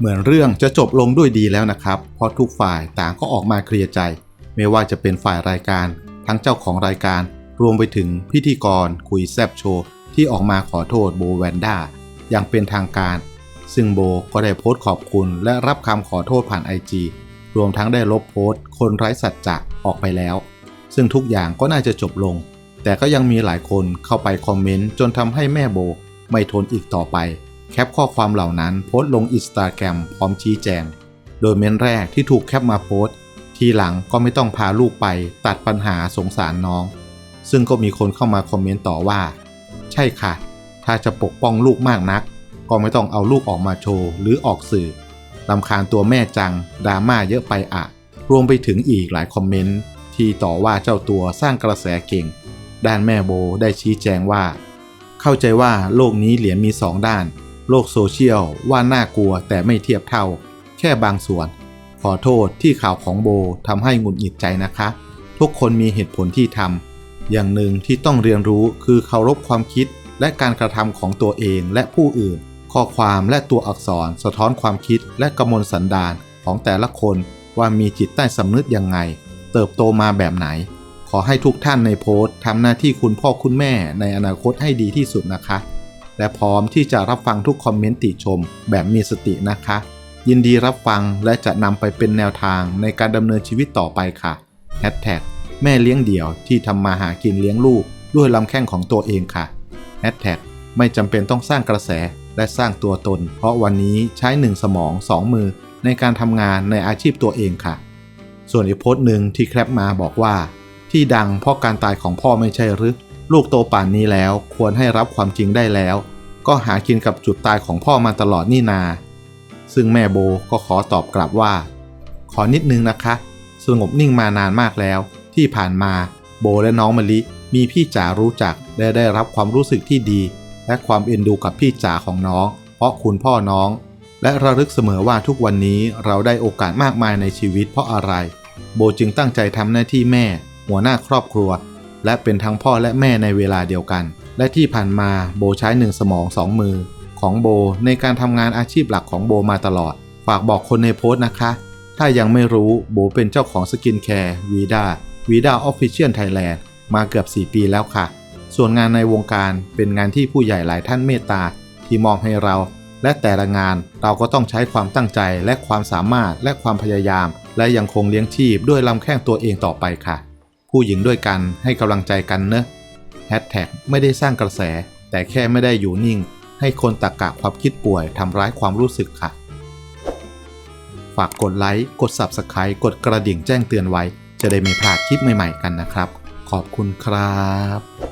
เหมือนเรื่องจะจบลงด้วยดีแล้วนะครับ เพราะทุกฝ่ายต่างก็ออกมาเคลียร์ใจ ไม่ว่าจะเป็นฝ่ายรายการ ทั้งเจ้าของรายการ รวมไปถึงพิธีกร คุยแซบโชว์ที่ออกมาขอโทษโบแวนด้าอย่างเป็นทางการ ซึ่งโบก็ได้โพสต์ขอบคุณและรับคำขอโทษผ่านไอจีรวมทั้งได้ลบโพสต์ คนไร้สัจจะออกไปแล้ว ซึ่งทุกอย่างก็น่าจะจบลง แต่ก็ยังมีหลายคนเข้าไปคอมเมนต์จนทำให้แม่โบ ไม่ทนอีกต่อไป แคปข้อความเหล่านั้นโพสต์ลงอินสตาแกรมพร้อมชี้แจง โดยเม้นแรกที่ถูกแคปมาโพสต์ ทีหลังก็ไม่ต้องพาลูกไปตัดปัญหาสงสารน้อง ซึ่งก็มีคนเข้ามาคอมเมนต์ต่อว่า ใช่ค่ะ ถ้าจะปกป้องลูกมากนัก ก็ไม่ต้องเอาลูกออกมาโชว์หรือออกสื่อลำคาญตัวแม่จังดราม่าเยอะไปอะ รวมไปถึงอีกหลายคอมเมนต์ที่ต่อว่าเจ้าตัวสร้างกระแสเก่ง ด้านแม่โบได้ชี้แจงว่า เข้าใจว่าโลกนี้เหรียญมีสองด้าน โลกโซเชียลว่าน่ากลัวแต่ไม่เทียบเท่า แค่บางส่วน ขอโทษที่ข่าวของโบทำให้หงุดหงิดใจนะคะ ทุกคนมีเหตุผลที่ทำอย่างหนึ่งที่ต้องเรียนรู้คือเคารพความคิดและการกระทำของตัวเองและผู้อื่น ข้อความและตัวอักษรสะท้อนความคิดและกำมลสันดานของแต่ละคนว่ามีจิตใต้สำนึกยังไง เติบโตมาแบบไหน ขอให้ทุกท่านในโพสต์ทำหน้าที่คุณพ่อคุณแม่ในอนาคตให้ดีที่สุดนะคะ และพร้อมที่จะรับฟังทุกคอมเมนต์ติชม แบบมีสตินะคะ ยินดีรับฟังและจะนำไปเป็นแนวทางในการดำเนินชีวิตต่อไปค่ะแฮชแท็กแม่เลี้ยงเดี่ยวที่ทำมาหากินเลี้ยงลูก ด้วยลำแข้งของตัวเองค่ะแฮชแท็กไม่จำเป็นต้องสร้างกระแสและสร้างตัวตน เพราะวันนี้ใช้หนึ่งสมองสองมือในการทำงานในอาชีพตัวเองค่ะ ส่วนอีกโพสต์หนึ่งที่แคปมาบอกว่า ที่ดังเพราะการตายของพ่อไม่ใช่หรือ ลูกโตป่านนี้แล้วควรให้รับความจริงได้แล้ว ก็หากินกับจุดตายของพ่อมาตลอดนี่นา ซึ่งแม่โบก็ขอตอบกลับว่า ขอนิดนึงนะคะ สงบนิ่งมานานมากแล้ว ที่ผ่านมาโบและน้องมะลิมีพี่จ๋ารู้จักและได้รับความรู้สึกที่ดี และความเอ็นดูกับพี่จ๋าของน้อง เพราะคุณพ่อน้อง และระลึกเสมอว่าทุกวันนี้เราได้โอกาสมากมายในชีวิตเพราะอะไร โบจึงตั้งใจทำหน้าที่แม่ หัวหน้าครอบครัว และเป็นทั้งพ่อและแม่ในเวลาเดียวกัน และที่ผ่านมาโบใช้หนึ่งสมองสองมือ ของโบในการทำงานอาชีพหลักของโบมาตลอด ฝากบอกคนในโพสต์นะคะ ถ้ายังไม่รู้โบเป็นเจ้าของสกินแคร์วีด้าวีด้าออฟฟิเชียลไทยแลนด์มาเกือบ 4 ปีแล้วค่ะ ส่วนงานในวงการเป็นงานที่ผู้ใหญ่หลายท่านเมตตาที่มองให้เรา และแต่ละงานเราก็ต้องใช้ความตั้งใจและความสามารถและความพยายาม และยังคงเลี้ยงชีพด้วยลำแข้งตัวเองต่อไปค่ะ ผู้หญิงด้วยกันให้กำลังใจกันเนอะแฮชแท็กไม่ได้สร้างกระแส แต่แค่ไม่ได้อยู่นิ่ง ให้คนตะกะความคิดป่วยทำร้ายความรู้สึกค่ะ ฝากกดไลค์ กด Subscribe กดกระดิ่งแจ้งเตือนไว้ จะได้ไม่พลาดคลิปใหม่ๆกันนะครับ ขอบคุณครับ